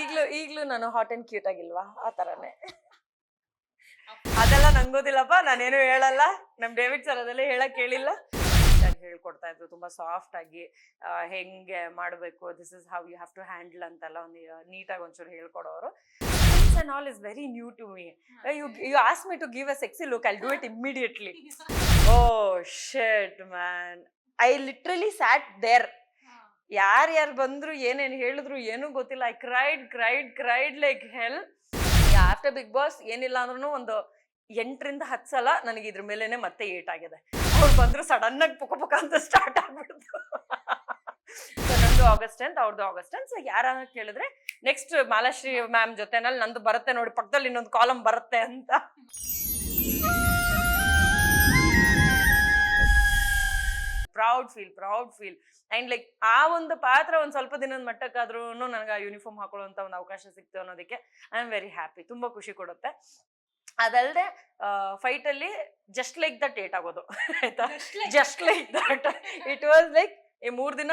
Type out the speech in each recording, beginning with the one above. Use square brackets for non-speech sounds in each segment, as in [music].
ಈಗ್ಲೂ ಈಗ್ಲೂ ನಾನು ಹಾಟ್ ಅಂಡ್ ಕ್ಯೂಟ್ ಆಗಿಲ್ವಾ? ಆ ತರನೇ. ಅದೆಲ್ಲ ನಂಗೋದಿಲ್ಲಪ್ಪ ನಾನೇನು ಹೇಳಲ್ಲ. ನಮ್ ಡೇವಿಡ್ ಸರ್ ಅದೆಲ್ಲ ಹೇಳಕ್ ಹೇಳಿಲ್ಲ ಹೇಳ್ಕೊಡ್ತಾ ಇದ್ರು ತುಂಬಾ ಸಾಫ್ಟ್ ಆಗಿ ಹೆಂಗೆ ಮಾಡಬೇಕು this is how you have to handle ಅಂತೆಲ್ಲ ಒಂದು ನೀಟಾಗಿ ಒಂಚೂರು ಹೇಳ್ಕೊಡೋರು. And all is very new to me you you as me to give a sexy look I do it immediately oh shit man I literally sat there ಯಾರ್ಯಾರು ಬಂದ್ರು, ಏನೇನು ಹೇಳಿದ್ರು ಏನೂ ಗೊತ್ತಿಲ್ಲ. I cried cried cried like hell after Bigg Boss ಏನಿಲ್ಲ ಅಂದ್ರೂ ಒಂದು ಎಂಟರಿಂದ ಹತ್ತು ಸಲ ನನಗೆ ಇದ್ರ ಮೇಲೇನೆ ಮತ್ತೆ ಏಟ್ ಆಗಿದೆ. ಅವ್ರು ಬಂದ್ರು ಸಡನ್ ಆಗಿ ಪುಕ ಪುಕ ಅಂತ ಸ್ಟಾರ್ಟ್ ಆಗ್ಬಿಡ್ತು. ಸೊ ನಂದು ಆಗಸ್ಟ್ ಟೆಂತ್ ಅವ್ರದ್ದು ಆಗಸ್ಟ್ ಟೆಂತ್ ಸೊ ಯಾರ ಕೇಳಿದ್ರೆ ನೆಕ್ಸ್ಟ್ ಮಾಲಾಶ್ರೀ ಮ್ಯಾಮ್ ಜೊತೆನಲ್ಲಿ ನಂದು ಬರುತ್ತೆ ನೋಡಿ, ಪಕ್ಕದಲ್ಲಿ ಇನ್ನೊಂದು ಕಾಲಮ್ ಬರುತ್ತೆ ಅಂತ. Proud feel proud feel and like ಆ ಒಂದು ಪಾತ್ರ ಒಂದು ಸ್ವಲ್ಪ ದಿನದ ಮಟ್ಟಕ್ಕಾದ್ರೂ ನನಗೆ ಆ ಯೂನಿಫಾರ್ಮ್ ಹಾಕೊಳ್ಳುವಂತ ಒಂದು ಅವಕಾಶ ಸಿಕ್ತು ಅನ್ನೋದಕ್ಕೆ ಐ ಆಮ್ ವೆರಿ ಹ್ಯಾಪಿ ತುಂಬಾ ಖುಷಿ ಕೊಡುತ್ತೆ. ಅದಲ್ಲದೆ ಫೈಟ್ ಅಲ್ಲಿ ಜಸ್ಟ್ ಲೈಕ್ ದಟ್ ಏಟ್ ಆಗೋದು. [laughs] ಆಯ್ತಾ? Just like that it was like ಈ ಮೂರ್ ದಿನ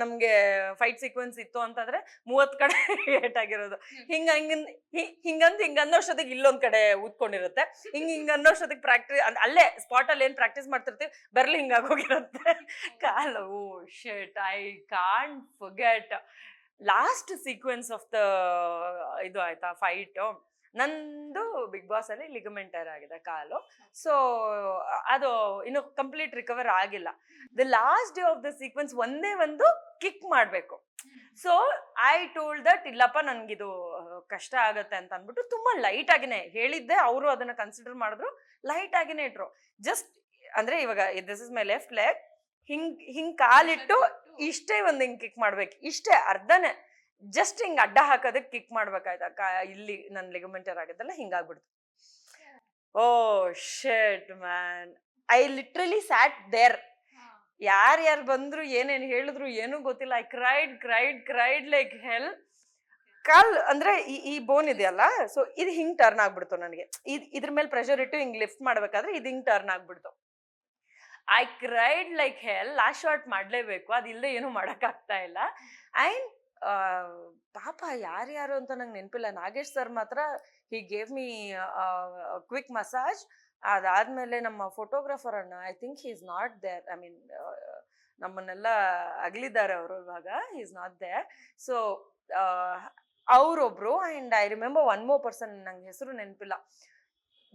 ನಮ್ಗೆ ಫೈಟ್ ಸೀಕ್ವೆನ್ಸ್ ಇತ್ತು ಅಂತಂದ್ರೆ ಮೂವತ್ ಕಡೆ [laughs] ಏಟ್ ಆಗಿರೋದು. ಹಿಂಗ ಹಿಂಗಂದ್ ಹಿ- ಹಿಂಗಂದ್ ಹಿಂಗ ಅನ್ನೋಷ್ಟೊತ್ತಿಗೆ ಇಲ್ಲೊಂದ್ ಕಡೆ ಊದ್ಕೊಂಡಿರುತ್ತೆ ಹಿಂಗ್ [laughs] ಹಿಂಗ ಅನ್ನೋಷ್ಟೊತ್ತಿಗೆ ಪ್ರಾಕ್ಟೀಸ್ ಅಲ್ಲೇ ಸ್ಪಾಟ್ ಅಲ್ಲಿ ಏನ್ ಪ್ರಾಕ್ಟೀಸ್ ಮಾಡ್ತಿರ್ತೀವಿ? ಬರ್ಲಿ ಹಿಂಗಾಗೋಗಿರುತ್ತೆ [laughs] ಕಾಲ್ ಓ shit I can't forget last sequence of the ಇದು ಆಯ್ತಾ ಫೈಟ್ ನಂದು ಬಿಗ್ ಬಾಸ್ ಅಲ್ಲಿ ಲಿಗಮೆಂಟರ್ ಆಗಿದೆ ಕಾಲು. ಸೊ ಅದು ಇನ್ನು ಕಂಪ್ಲೀಟ್ ರಿಕವರ್ ಆಗಿಲ್ಲ. The last day of the sequence ಒಂದೇ ಒಂದು ಕಿಕ್ ಮಾಡಬೇಕು. ಸೊ ಐ ಟೋಲ್ ದಟ್ ಇಲ್ಲಪ್ಪ ನನ್ಗಿದು ಕಷ್ಟ ಆಗುತ್ತೆ ಅಂತ ಅಂದ್ಬಿಟ್ಟು ತುಂಬಾ ಲೈಟ್ ಆಗಿನೇ ಹೇಳಿದ್ದೆ. ಅವರು ಅದನ್ನ ಕನ್ಸಿಡರ್ ಮಾಡಿದ್ರು. ಲೈಟ್ ಆಗಿನೇ ಇಟ್ರು. ಜಸ್ಟ್ ಅಂದ್ರೆ ಇವಾಗ this is my left leg ಹಿಂಗ್ ಹಿಂಗ್ ಕಾಲಿಟ್ಟು ಇಷ್ಟೇ ಒಂದು ಹಿಂಗ್ ಕಿಕ್ ಮಾಡ್ಬೇಕು. ಇಷ್ಟೇ ಅರ್ಧನೇ. ಜಸ್ಟ್ ಹಿಂಗ್ ಅಡ್ಡ ಹಾಕೋದಕ್ಕೆ ಕಿಕ್ ಮಾಡ್ಬೇಕಾಯ್ತಾ. ಕಾ ಇಲ್ಲಿ ನನ್ನ ಲಿಗಮೆಂಟರ್ ಆಗಿದ್ದಲ್ಲ ಹಿಂಗಾಗ್ಬಿಡ್ತು. ಓ shit man I literally sat there ಯಾರ್ಯಾರು ಬಂದ್ರು ಏನೇನು ಹೇಳಿದ್ರು ಏನೂ ಗೊತ್ತಿಲ್ಲ. I cried cried cried like hell call ಅಂದ್ರೆ ಈ ಈ ಬೋನ್ ಇದೆಯಲ್ಲ ಸೊ ಇದು ಹಿಂಗ್ ಟರ್ನ್ ಆಗ್ಬಿಡ್ತು ನನಗೆ. ಇದ್ ಇದ್ರ ಮೇಲೆ ಪ್ರೆಷರ್ ಇಟ್ಟು ಹಿಂಗ್ ಲಿಫ್ಟ್ ಮಾಡ್ಬೇಕಾದ್ರೆ ಇದು ಹಿಂಗ್ ಟರ್ನ್ ಆಗ್ಬಿಡ್ತು. I cried like hell last shot ಮಾಡ್ಲೇಬೇಕು. ಅದಿಲ್ಲದೆ ಏನು ಮಾಡೋಕ್ಕಾಗ್ತಾ ಆಗ್ತಾ ಇಲ್ಲ ಅಂಡ್ ಪಾಪ ಯಾರ್ಯಾರು ಅಂತ ನಂಗೆ ನೆನಪಿಲ್ಲ. ನಾಗೇಶ್ ಸರ್ ಮಾತ್ರ he gave me quick massage ಅದಾದ್ಮೇಲೆ ನಮ್ಮ ಫೋಟೋಗ್ರಾಫರ್ ಅಣ್ಣ I think he is not there I mean ನಮ್ಮನ್ನೆಲ್ಲ ಅಗಲಿದ್ದಾರೆ ಅವರು ಇವಾಗ. He is not there so ಅವರೊಬ್ರು and I remember one more person ನಂಗೆ ಹೆಸರು ನೆನಪಿಲ್ಲ.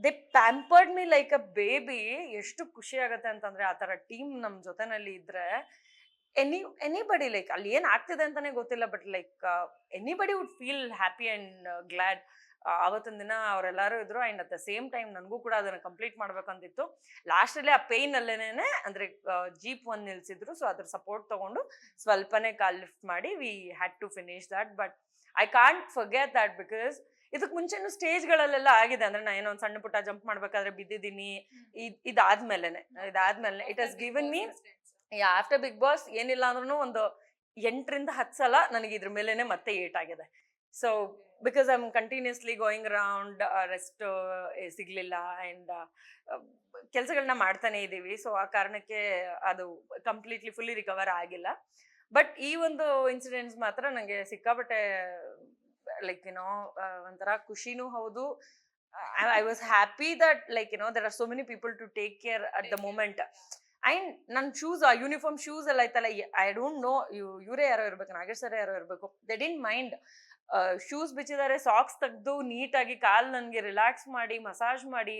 They pampered me like a baby ಎಷ್ಟು ಖುಷಿ ಆಗುತ್ತೆ ಅಂತಂದ್ರೆ, ಆ ಥರ ಟೀಮ್ ನಮ್ಮ ಜೊತೆನಲ್ಲಿ ಇದ್ರೆ ಎನಿ ಎನಿಬಡಿ ಲೈಕ್ ಅಲ್ಲಿ ಏನ್ ಆಗ್ತಿದೆ ಅಂತಾನೆ ಗೊತ್ತಿಲ್ಲ but like anybody would feel happy and glad ಅವತ್ತಿನ ದಿನ ಅವರೆಲ್ಲರೂ ಇದ್ರು and at the same time ನನಗೂ ಕೂಡ ಅದನ್ನ ಕಂಪ್ಲೀಟ್ ಮಾಡ್ಬೇಕಂತಿತ್ತು. ಲಾಸ್ಟ್ ಅಲ್ಲಿ ಆ ಪೇನ್ ಅಲ್ಲೇನೆ ಅಂದ್ರೆ ಜೀಪ್ ಒಂದ್ ನಿಲ್ಸಿದ್ರು ಸೊ ಅದ್ರ ಸಪೋರ್ಟ್ ತಗೊಂಡು ಸ್ವಲ್ಪನೇ ಕಾಲ್ ಲಿಫ್ಟ್ ಮಾಡಿ we had to finish that but I can't forget that because ಇದಕ್ ಮುಂಚೆನೂ ಸ್ಟೇಜ್ಗಳಲ್ಲೆಲ್ಲ ಆಗಿದೆ ಅಂದ್ರೆ ನಾ ಏನೋ ಒಂದ್ ಸಣ್ಣ ಪುಟ್ಟ ಜಂಪ್ ಮಾಡ್ಬೇಕಾದ್ರೆ ಬಿದ್ದಿದ್ದೀನಿ ಇದ್- ಇದಾದ್ಮೇಲೆನೆ ಇದಾದ್ಮೇಲೆ it has given me after Bigg Boss ಏನಿಲ್ಲ ಅಂದ್ರೂ ಒಂದು ಎಂಟರಿಂದ ಹತ್ತು ಸಲ ನನಗೆ ಇದ್ರ ಮೇಲೇನೆ ಮತ್ತೆ ಏಟ್ ಆಗಿದೆ. So because I am continuously going round rest ಸಿಗಲಿಲ್ಲ ಆ್ಯಂಡ್ ಕೆಲಸಗಳನ್ನ ಮಾಡ್ತಾನೆ ಇದ್ದೀವಿ. ಸೊ ಆ ಕಾರಣಕ್ಕೆ ಅದು ಕಂಪ್ಲೀಟ್ಲಿ ಫುಲ್ಲಿ ರಿಕವರ್ ಆಗಿಲ್ಲ. ಬಟ್ ಈ ಒಂದು ಇನ್ಸಿಡೆಂಟ್ಸ್ ಮಾತ್ರ ನನಗೆ ಸಿಕ್ಕಾಪಟ್ಟೆ ಲೈಕ್ ಏನೋ ಒಂಥರ ಖುಷಿನೂ ಹೌದು. I was happy that like ಏನೋ there are so many people to take care at the moment and ನನ್ನ ಶೂಸ್ ಆ ಯೂನಿಫಾರ್ಮ್ ಶೂಸ್ ಎಲ್ಲ ಐತಲ್ಲ ಐ ಡೋಂಟ್ ನೋ ಇವರೇ ಯಾರೋ ಇರ್ಬೇಕು, ನಾಗೇಶ್ ಸರ್ ಯಾರೋ ಇರಬೇಕು. ದೆ ಡಿಂಟ್ ಮೈಂಡ್ ಶೂಸ್ ಬಿಚ್ಚಿದ್ದಾರೆ ಸಾಕ್ಸ್ ತೆಗೆದು ನೀಟಾಗಿ ಕಾಲ್ ನನಗೆ ರಿಲ್ಯಾಕ್ಸ್ ಮಾಡಿ ಮಸಾಜ್ ಮಾಡಿ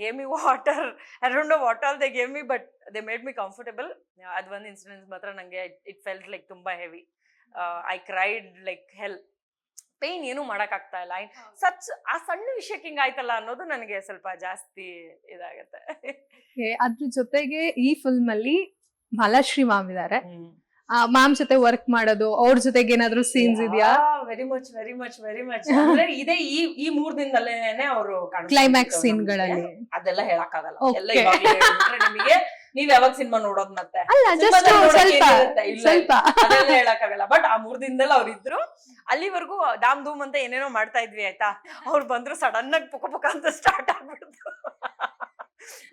gave me water I don't know what all they gave me but they made me comfortable ಅದು ಒಂದು ಇನ್ಸಿಡೆನ್ಸ್ ಮಾತ್ರ ನನಗೆ ಇಟ್ ಫೆಲ್ಟ್ ಲೈಕ್ ತುಂಬ heavy I cried like hell pain ಏನು ಮಾಡಕ್ಕಾಗ್ತಾ ಇಲ್ಲ. ಸಚ್ ಆ ಸಣ್ಣ ವಿಷಯಕ್ಕೆ ಹಿಂಗ್ ಆಯ್ತಲ್ಲ ಅನ್ನೋದು ನನಗೆ ಸ್ವಲ್ಪ ಜಾಸ್ತಿ ಇದಾಗತ್ತೆ. ಅದ್ರ ಜೊತೆಗೆ ಈ ಫಿಲ್ಮ್ ಅಲ್ಲಿ ಮಾಲಾಶ್ರೀ ಮಾಮ್ ಇದಾರೆ ಮ್ಯಾಮ್ ಜೊತೆ ವರ್ಕ್ ಮಾಡೋದು ಅವ್ರ ಜೊತೆಗೆ ಏನಾದ್ರು ಸೀನ್ಸ್ ಇದೆಯಾ? Very much very much very much ಅಂದ್ರೆ ಇದೇ ಈ ಈ ಮೂರ್ ದಿನದಲ್ಲೇನೆ ಅವರು ಕ್ಲೈಮ್ಯಾಕ್ಸ್ ಸೀನ್ಗಳಲ್ಲಿ ಅದೆಲ್ಲ ಹೇಳಕ್ಕಾಗಲ್ಲ. ಆಗಲ್ಲ ಎಲ್ಲ ನಿಮಗೆ ನೀವ್ ಯಾವಾಗ ಸಿನಿಮಾ ನೋಡೋದ್ ಮತ್ತೆ? ಅಲ್ಲ ಜಸ್ಟ್ ಸ್ವಲ್ಪ ಸ್ವಲ್ಪ. ಹೇಳಕ್ ಹೇಳಕ್ಕಾಗಲ್ಲ. ಬಟ್ ಆ ಮೂರ್ ದಿನದಲ್ಲಿ ಅವ್ರು ಇದ್ರು ಅಲ್ಲಿವರೆಗೂ ದಾಮ್ ಧೂಮ್ ಅಂತ ಏನೇನೋ ಮಾಡ್ತಾ ಇದ್ವಿ, ಆಯ್ತಾ? ಅವ್ರು ಬಂದ್ರು ಸಡನ್ ಆಗಿ ಪುಕ ಪುಕ ಅಂತ ಸ್ಟಾರ್ಟ್ ಆಗ್ಬಿಡ್ತು.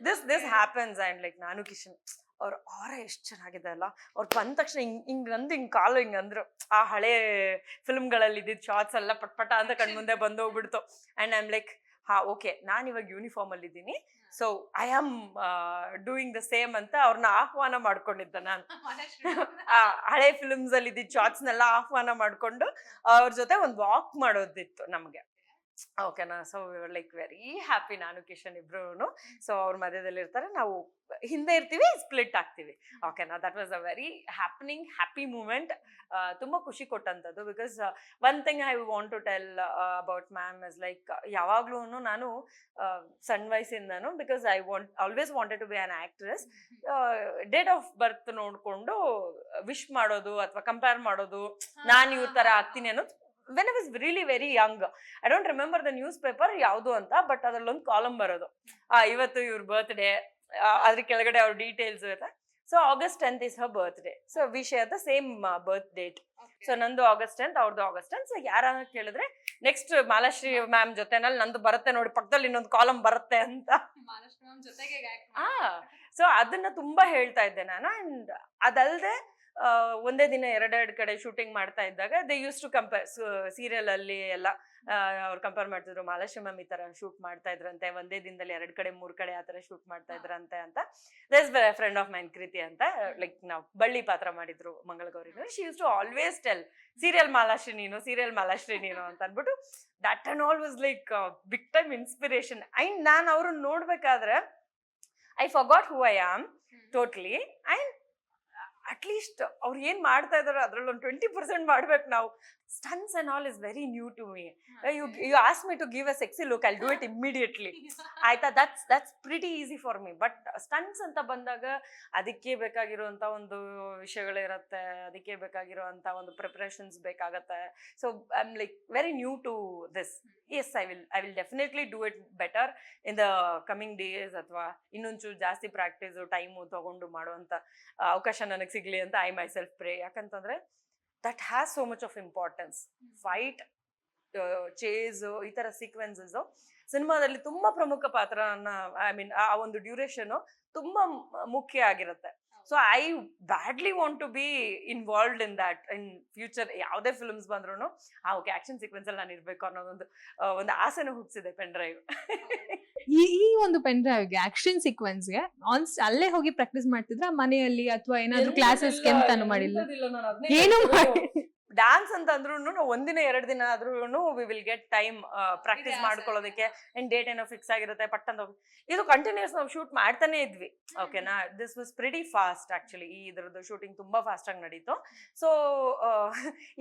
This this happens and like ನಾನು ಕಿಶನ್, ಅವ್ರ ಆರ ಎಷ್ಟು ಚೆನ್ನಾಗಿದೆ ಅಲ್ಲ? ಅವ್ರು ಬಂದ ತಕ್ಷಣ ಹಿಂಗ್ ಹಿಂಗ್ ಅಂದು ಹಿಂಗ್ ಕಾಲು ಹಿಂಗ್ ಅಂದ್ರು. ಆ ಹಳೆ ಫಿಲ್ಮ್ಗಳಲ್ಲಿ ಇದ್ದಿದ್ದ ಶಾರ್ಟ್ಸ್ ಎಲ್ಲ ಪಟ್ ಪಟ ಅಂತ ಕಣ್ಮುಂದೆ ಬಂದು ಹೋಗ್ಬಿಡ್ತು. And I am like ah okay ನಾನು ಇವಾಗ ಯೂನಿಫಾರ್ಮ್ ಅಲ್ಲಿ ಇದ್ದೀನಿ so I am doing the same ಅಂತ ಅವ್ರನ್ನ ಆಹ್ವಾನ ಮಾಡ್ಕೊಂಡಿದ್ದೆ ನಾನು. [laughs] [laughs] ಹಳೆ ಫಿಲಮ್ಸ್ ಅಲ್ಲಿ ಇದ್ದಿದ್ದ ಶಾರ್ಟ್ಸ್ನೆಲ್ಲ ಆಹ್ವಾನ ಮಾಡ್ಕೊಂಡು ಅವ್ರ ಜೊತೆ ಒಂದು ವಾಕ್ ಮಾಡೋದಿತ್ತು ನಮಗೆ. ಓಕೆನಾ ಸೊ ಲೈಕ್ ವೆರಿ ಹ್ಯಾಪಿ ನಾನು ಕಿಶನ್ ಇಬ್ರು ಸೊ ಅವ್ರ ಮಧ್ಯದಲ್ಲಿ ಇರ್ತಾರೆ ನಾವು ಹಿಂದೆ ಇರ್ತೀವಿ ಸ್ಪ್ಲಿಟ್ ಆಗ್ತೀವಿ. ಓಕೆನಾ that was a very happening happy moment. ತುಂಬ ಖುಷಿ ಕೊಟ್ಟಂಥದ್ದು. Because one thing I want to tell about ma'am is like ಯಾವಾಗ್ಲೂ ನಾನು ಸಣ್ಣ ವಯಸ್ಸಿಂದನು because I want always wanted to be an actress. Date of birth ನೋಡ್ಕೊಂಡು wish ಮಾಡೋದು ಅಥವಾ compare ಮಾಡೋದು ನಾನು ಇವ್ರ ಥರ ಆಗ್ತೀನಿ ಅನ್ನೋದು when I was really very young I don't remember the news paper ಯಾವುದು ಅಂತ ಬಟ್ ಅದರಲ್ಲೊಂದು ಕಾಲಮ್ ಬರೋದು. ಆ ಇವತ್ತು ಇವ್ರ ಬರ್ತ್ಡೇ ಅದ್ರ ಕೆಳಗಡೆ ಅವ್ರ ಡೀಟೇಲ್ಸ್ ಇರುತ್ತೆ. So August tenth is her birthday so ವಿಷಯ the same birth date so ನಂದು ಆಗಸ್ಟ್ ಟೆಂತ್ ಅವ್ರದ್ದು ಆಗಸ್ಟ್ ಟೆಂತ್ ಸೊ ಯಾರ ಕೇಳಿದ್ರೆ ನೆಕ್ಸ್ಟ್ ಮಾಲಾಶ್ರೀ ಮ್ಯಾಮ್ ಜೊತೆನಲ್ಲಿ ನಂದು ಬರುತ್ತೆ ನೋಡಿ ಪಕ್ಕದಲ್ಲಿ ಇನ್ನೊಂದು ಕಾಲಮ್ ಬರುತ್ತೆ ಅಂತ. ಸೊ ಅದನ್ನ ತುಂಬಾ ಹೇಳ್ತಾ ಇದ್ದೆ ನಾನು. ಅಂಡ್ ಅದಲ್ದೆ ಆ, ಒಂದೇ ದಿನ ಎರಡೆರಡು ಕಡೆ ಶೂಟಿಂಗ್ ಮಾಡ್ತಾ ಇದ್ದಾಗ they use to compare serial ಅಲ್ಲಿ ಎಲ್ಲ ಅವ್ರು ಕಂಪೇರ್ ಮಾಡ್ತಿದ್ರು ಮಾಲಾಶ್ರೀ ಮ್ಯಾಮ್ ಈ ತರ ಶೂಟ್ ಮಾಡ್ತಾ ಇದ್ರಂತೆ ಒಂದೇ ದಿನದಲ್ಲಿ ಎರಡು ಕಡೆ ಮೂರ್ ಕಡೆ ಆ ತರ ಶೂಟ್ ಮಾಡ್ತಾ ಇದ್ರಂತೆ ಅಂತ. ದಸ್ ಫ್ರೆಂಡ್ ಆಫ್ ಮೈನ್ ಕೃತಿ ಅಂತ ಲೈಕ್ ನಾವು ಬಳ್ಳಿ ಪಾತ್ರ ಮಾಡಿದ್ರು ಮಂಗಳಗೌರಿನ she use to always tell serial Malashri ನೀನು ಸೀರಿಯಲ್ ಮಾಲಾಶ್ರೀ ನೀನು ಅಂತ ಅನ್ಬಿಟ್ಟು that and all was like big time inspiration and ನಾನು ಅವ್ರನ್ನ ನೋಡ್ಬೇಕಾದ್ರೆ I forgot who I am totally and at least ಅವ್ರು ಏನು ಮಾಡ್ತಾ ಇದ್ದಾರೆ ಅದ್ರಲ್ಲಿ ಒಂದು ಟ್ವೆಂಟಿ ಪರ್ಸೆಂಟ್ ಮಾಡ್ಬೇಕು ನಾವು. Stunts and all is very new to me you you ask me to give a sexy look I do it immediately ಆಯ್ತಾ that's that's pretty easy for me but stunts ಅಂತ ಬಂದಾಗ ಅದಕ್ಕೆ ಬೇಕಾಗಿರುವಂಥ ಒಂದು ವಿಷಯಗಳಿರತ್ತೆ ಅದಕ್ಕೆ ಬೇಕಾಗಿರುವಂಥ ಒಂದು ಪ್ರಿಪ್ರೇಷನ್ಸ್ ಬೇಕಾಗತ್ತೆ. So I am like very new to this as I will I will definitely do it better in the coming days ಅಥವಾ ಇನ್ನೊಂಚೂರು ಜಾಸ್ತಿ ಪ್ರಾಕ್ಟೀಸು ಟೈಮು ತಗೊಂಡು ಮಾಡುವಂತ ಅವಕಾಶ ನನಗೆ ಸಿಗ್ಲಿ ಅಂತ ಐ ಮೈ ಸೆಲ್ಫ್ ಪ್ರೇ ಯಾಕಂತಂದ್ರೆ that has so much of importance fight chase ಈ ತರ ಸೀಕ್ವೆನ್ಸಸ್ ಸಿನಿಮಾದಲ್ಲಿ ತುಂಬಾ ಪ್ರಮುಖ ಪಾತ್ರನ ಐ ಮೀನ್ ಆ ಒಂದು ಡ್ಯೂರೇಷನ್ ತುಂಬಾ ಮುಖ್ಯ ಆಗಿರುತ್ತೆ. So I badly want to be involved in that in future ಯಾವುದೇ ಫಿಲ್ಮ್ಸ್ ಬಂದ್ರು ಆ ಓಕೆ ಆಕ್ಷನ್ ಸೀಕ್ವೆನ್ಸ್ ಅಲ್ಲಿ ನಾನು ಇರ್ಬೇಕು ಅನ್ನೋದೊಂದು ಒಂದು ಆಸೆನೂ ಹುಟ್ಟಿಸಿದೆ ಪೆನ್ ಡ್ರೈವ್ ಈ ಈ ಒಂದು ಪೆನ್ ಡ್ರೈವ್ಗೆ ಆಕ್ಷನ್ ಸೀಕ್ವೆನ್ಸ್ಗೆ ಆನ್ ಅಲ್ಲೇ ಹೋಗಿ ಪ್ರಾಕ್ಟೀಸ್ ಮಾಡ್ತಿದ್ರ ಮನೆಯಲ್ಲಿ ಅಥವಾ ಏನಾದ್ರು ಕ್ಲಾಸಸ್ಗೆ ಅಂತಾನು ಮಾಡಿಲ್ಲ? ಏನು ಮಾಡಿ ಡ್ಯಾನ್ಸ್ ಅಂತ ಅಂದ್ರೂ ನಾವು ಒಂದಿನ ಎರಡು ದಿನ ಆದ್ರೂ we will get time practice. ಮಾಡ್ಕೊಳ್ಳೋದಕ್ಕೆ ಅಂಡ್ ಡೇಟ್ ಏನೋ ಫಿಕ್ಸ್ ಆಗಿರುತ್ತೆ ಪಟ್ ಅಂತ ಇದು ಕಂಟಿನ್ಯೂಸ್ ನಾವು ಶೂಟ್ ಮಾಡ್ತಾನೆ ಇದ್ವಿ. ಓಕೆನಾ this was pretty fast actually ಈ ಇದ್ರದ್ದು ಶೂಟಿಂಗ್ ತುಂಬಾ ಫಾಸ್ಟ್ ಆಗಿ ನಡೀತು. ಸೊ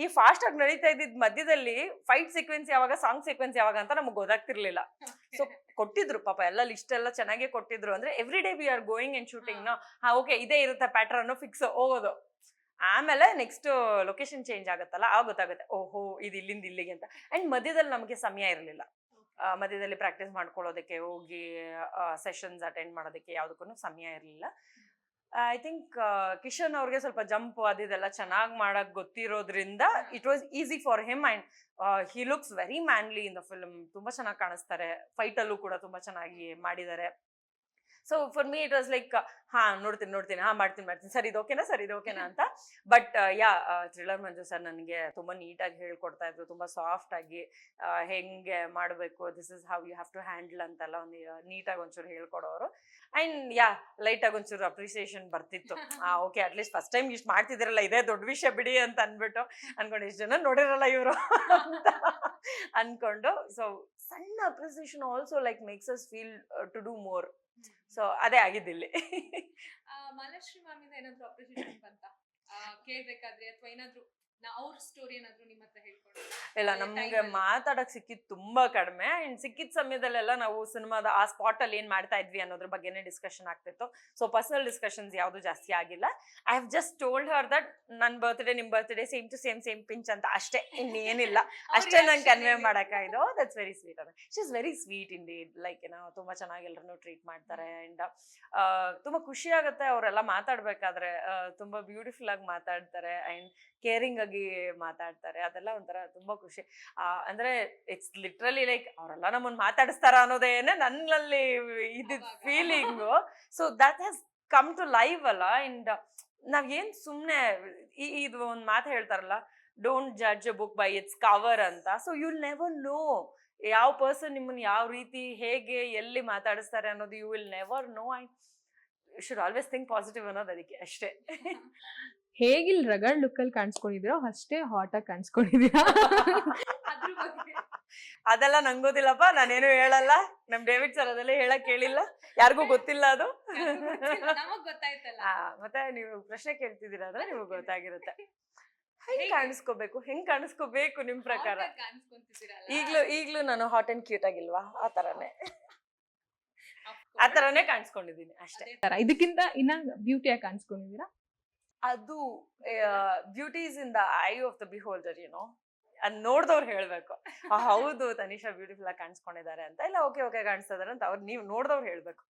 ಈ ಫಾಸ್ಟ್ ಆಗಿ ನಡೀತಾ ಇದ್ದಿದ್ ಮಧ್ಯದಲ್ಲಿ ಫೈಟ್ ಸೀಕ್ವೆನ್ಸ್ ಯಾವಾಗ ಸಾಂಗ್ ಸೀಕ್ವೆನ್ಸ್ ಯಾವಾಗ ಅಂತ ನಮ್ಗೆ ಗೊತ್ತಾಗ್ತಿರ್ಲಿಲ್ಲ. ಸೊ ಕೊಟ್ಟಿದ್ರು ಪಾಪ ಎಲ್ಲ ಲಿಸ್ಟ್ ಎಲ್ಲ ಚೆನ್ನಾಗೇ ಕೊಟ್ಟಿದ್ರು ಅಂದ್ರೆ every day we are going and ಶೂಟಿಂಗ್ನ ಹಾ ಓಕೆ ಇದೇ ಇರುತ್ತೆ ಪ್ಯಾಟರ್ನ್ ಫಿಕ್ಸ್ ಹೋಗೋದು. ಆಮೇಲೆ ನೆಕ್ಸ್ಟ್ ಲೊಕೇಶನ್ ಚೇಂಜ್ ಆಗುತ್ತಲ್ಲ ಆ ಗೊತ್ತಾಗುತ್ತೆ ಓಹೋ ಇದು ಇಲ್ಲಿಂದ ಇಲ್ಲಿಗೆ ಅಂತ. ಅಂಡ್ ಮಧ್ಯದಲ್ಲಿ ನಮಗೆ ಸಮಯ ಇರಲಿಲ್ಲ. ಮಧ್ಯದಲ್ಲಿ ಪ್ರಾಕ್ಟೀಸ್ ಮಾಡ್ಕೊಳ್ಳೋದಕ್ಕೆ ಹೋಗಿ ಸೆಷನ್ಸ್ ಅಟೆಂಡ್ ಮಾಡೋದಕ್ಕೆ ಯಾವುದಕ್ಕೂ ಸಮಯ ಇರಲಿಲ್ಲ. ಐ ಥಿಂಕ್ ಕಿಶನ್ ಅವ್ರಿಗೆ ಸ್ವಲ್ಪ ಜಂಪ್ ಅದಿದೆಲ್ಲ ಚೆನ್ನಾಗಿ ಮಾಡಕ್ ಗೊತ್ತಿರೋದ್ರಿಂದ it was easy for him and he looks very manly in the film ತುಂಬಾ ಚೆನ್ನಾಗಿ ಕಾಣಿಸ್ತಾರೆ. ಫೈಟಲ್ಲೂ ಅಲ್ಲೂ ಕೂಡ ತುಂಬಾ ಚೆನ್ನಾಗಿ ಮಾಡಿದ್ದಾರೆ. So for me it was like ಹಾ ನೋಡ್ತೀನಿ ನೋಡ್ತೀನಿ ಹಾ ಮಾಡ್ತೀನಿ ಮಾಡ್ತೀನಿ. ಸರ್ ಇದು ಓಕೆನಾ? ಸರ್ ಇದು ಓಕೆನಾ? [laughs] ಅಂತ. But yeah thriller Manju sir ನನಗೆ ತುಂಬಾ ನೀಟಾಗಿ ಹೇಳ್ಕೊಡ್ತಾ ಇದ್ರು. ತುಂಬಾ ಸಾಫ್ಟ್ ಆಗಿ ಹೆಂಗೆ ಮಾಡಬೇಕು this is how you have to handle ಅಂತೆಲ್ಲ ಒಂದು ನೀಟಾಗಿ ಒಂಚೂರು ಹೇಳ್ಕೊಡೋರು. ಅಂಡ್ ಯಾ ಲೈಟ್ ಆಗಿ ಒಂಚೂರು ಅಪ್ರಿಸಿಯೇಷನ್ ಬರ್ತಿತ್ತು. ಓಕೆ ಅಟ್ಲೀಸ್ಟ್ ಫಸ್ಟ್ ಟೈಮ್ ಇಷ್ಟು ಮಾಡ್ತಿದ್ದೀರಲ್ಲ ಇದೇ ದೊಡ್ಡ ವಿಷಯ ಬಿಡಿ ಅಂತ ಅಂದ್ಬಿಟ್ಟು ಅನ್ಕೊಂಡು ಇಷ್ಟು ಜನ ನೋಡಿರಲ್ಲ ಇವರು ಅಂತ [laughs] ಅನ್ಕೊಂಡು. ಸೊ ಸಣ್ಣ appreciation also like makes us feel to do more so ಅದೇ ಆಗಿದ್ದಿಲ್ಲಿ ಮಾಲಾಶ್ರೀ ಮ್ಯಾಮಿಂದ ಏನಾದ್ರು ಅಪ್ರಿಸಿಯೇಷನ್ ಬಂತ? ಕೇಳ್ಬೇಕಾದ್ರೆ ಅಥವಾ ಏನಾದ್ರು ಇಲ್ಲ ನಮ್ಗೆ ಮಾತಾಡಕ್ ಸಿಕ್ಕಿದ್ ತುಂಬಾ ಕಡಿಮೆ. ಅಂಡ್ ಸಿಕ್ಕಿದ ಸಮಯದಲ್ಲೆಲ್ಲ ನಾವು ಸಿನಿಮಾದ ಆ ಸ್ಪಾಟ್ ಅಲ್ಲಿ ಏನ್ ಮಾಡ್ತಾ ಇದ್ವಿ ಅನ್ನೋದ್ರ ಬಗ್ಗೆನೇ ಡಿಸ್ಕಷನ್ ಆಗ್ತಿತ್ತು. ಸೊ ಪರ್ಸನಲ್ ಡಿಸ್ಕಷನ್ಸ್ ಯಾವುದು ಜಾಸ್ತಿ ಆಗಿಲ್ಲ. I have just told her that ನನ್ ಬರ್ತ್ಡೇ ನಿಮ್ birthday same to same same pinch ಅಂತ. ಅಷ್ಟೇ ಇನ್ನೇನಿಲ್ಲ. [laughs] ಅಷ್ಟೇ ನಂಗೆ ಕನ್ವೆ ಮಾಡಕ್ಕಾಯ್ತು ದಟ್ಸ್ ವೆರಿ ಸ್ವೀಟ್ ಅದ. She is very sweet in like ಏನೋ ತುಂಬಾ ಚೆನ್ನಾಗಿ ಎಲ್ಲರನ್ನೂ ಟ್ರೀಟ್ ಮಾಡ್ತಾರೆ ಅಂಡ್ ತುಂಬಾ ಖುಷಿ ಆಗುತ್ತೆ ಅವರೆಲ್ಲ ಮಾತಾಡ್ಬೇಕಾದ್ರೆ. ತುಂಬಾ ಬ್ಯೂಟಿಫುಲ್ ಆಗಿ ಮಾತಾಡ್ತಾರೆ. ಅಂಡ್ ಕೇರಿಂಗ್ ಆಗಿ ಮಾತಾಡ್ತಾರೆ. ಅದೆಲ್ಲ ಒಂಥರ ತುಂಬಾ ಖುಷಿ. ಅಂದ್ರೆ ಇಟ್ಸ್ ಲಿಟ್ರಲಿ ಲೈಕ್ ಅವರೆಲ್ಲ ನಮ್ಮನ್ನ ಮಾತಾಡಿಸ್ತಾರ ಅನ್ನೋದೇನೆ ನನ್ನಲ್ಲಿ ಇದ್ದಿದ್. Feeling so that has come to live ಅಲ್ಲ. ಅಂಡ್ ನಾವ್ ಏನ್ ಸುಮ್ನೆ ಈ- ಇದು ಒಂದ್ ಮಾತು ಹೇಳ್ತಾರಲ್ಲ don't judge a book by its cover ಅಂತ. ಸೊ ಯುಲ್ ನೆವರ್ ನೋ ಯಾವ ಪರ್ಸನ್ ನಿಮ್ಮನ್ನ ಯಾವ ರೀತಿ ಹೇಗೆ ಎಲ್ಲಿ ಮಾತಾಡಿಸ್ತಾರೆ ಅನ್ನೋದು you will never know I should always think positive ಅನ್ನೋದು ಅದಕ್ಕೆ ಅಷ್ಟೇ. [laughs] ಹೇಗಿಲ್ ರಗಡ್ ಲುಕ್ ಅಲ್ಲಿ ಕಾಣಿಸ್ಕೊಂಡಿದಿರೋ ಅಷ್ಟೇ ಹಾಟ್ ಆಗಿ ಕಾಣಿಸ್ಕೊಂಡಿದೀರಾ. ಅದೆಲ್ಲ ನಂಗೋದಿಲ್ಲಪ್ಪ ನಾನೇನು ಹೇಳಲ್ಲ. ನಮ್ ಡೇವಿಡ್ ಸರ್ ಅದೆಲ್ಲ ಹೇಳಕ್ ಕೇಳಿಲ್ಲ ಯಾರಿಗೂ ಗೊತ್ತಿಲ್ಲ ಅದು. ಆ, ಮತ್ತೆ ನೀವು ಪ್ರಶ್ನೆ ಕೇಳ್ತಿದ್ದೀರಾ ಅಂದ್ರೆ ನಿಮ್ಗೆ ಗೊತ್ತಾಗಿರುತ್ತೆ. ಹೆಂಗ್? ಕಾಣಿಸ್ಕೋಬೇಕು? ಹೆಂಗ್ ಕಾಣಿಸ್ಕೋಬೇಕು ನಿಮ್ ಪ್ರಕಾರ? ಈಗ್ಲೂ ಈಗ್ಲೂ ನಾನು ಹಾಟ್ ಅಂಡ್ ಕ್ಯೂಟ್ ಆಗಿಲ್ವಾ? ಆ ತರನೇ. ಆ ತರನೇ ಕಾಣಿಸ್ಕೊಂಡಿದೀನಿ ಅಷ್ಟೇ. ಇದಕ್ಕಿಂತ ಇನ್ನ ಬ್ಯೂಟಿಯಾಗಿ ಕಾಣಿಸ್ಕೊಂಡಿದೀರಾ ಅದು beauty's in the eye of the beholder ಏನೋ ಅದ್ ನೋಡ್ದವ್ರು ಹೇಳ್ಬೇಕು. ಹೌದು, ತನಿಷಾ ಬ್ಯೂಟಿಫುಲ್ ಆಗಿ ಕಾಣಿಸ್ಕೊಂಡಿದ್ದಾರೆ ಅಂತ. ಇಲ್ಲ, ಓಕೆ ಓಕೆ, ಕಾಣಿಸ್ತಾ ಅಂತ. ಅವ್ರು ನೀವು ನೋಡ್ದವ್ರು ಹೇಳ್ಬೇಕು.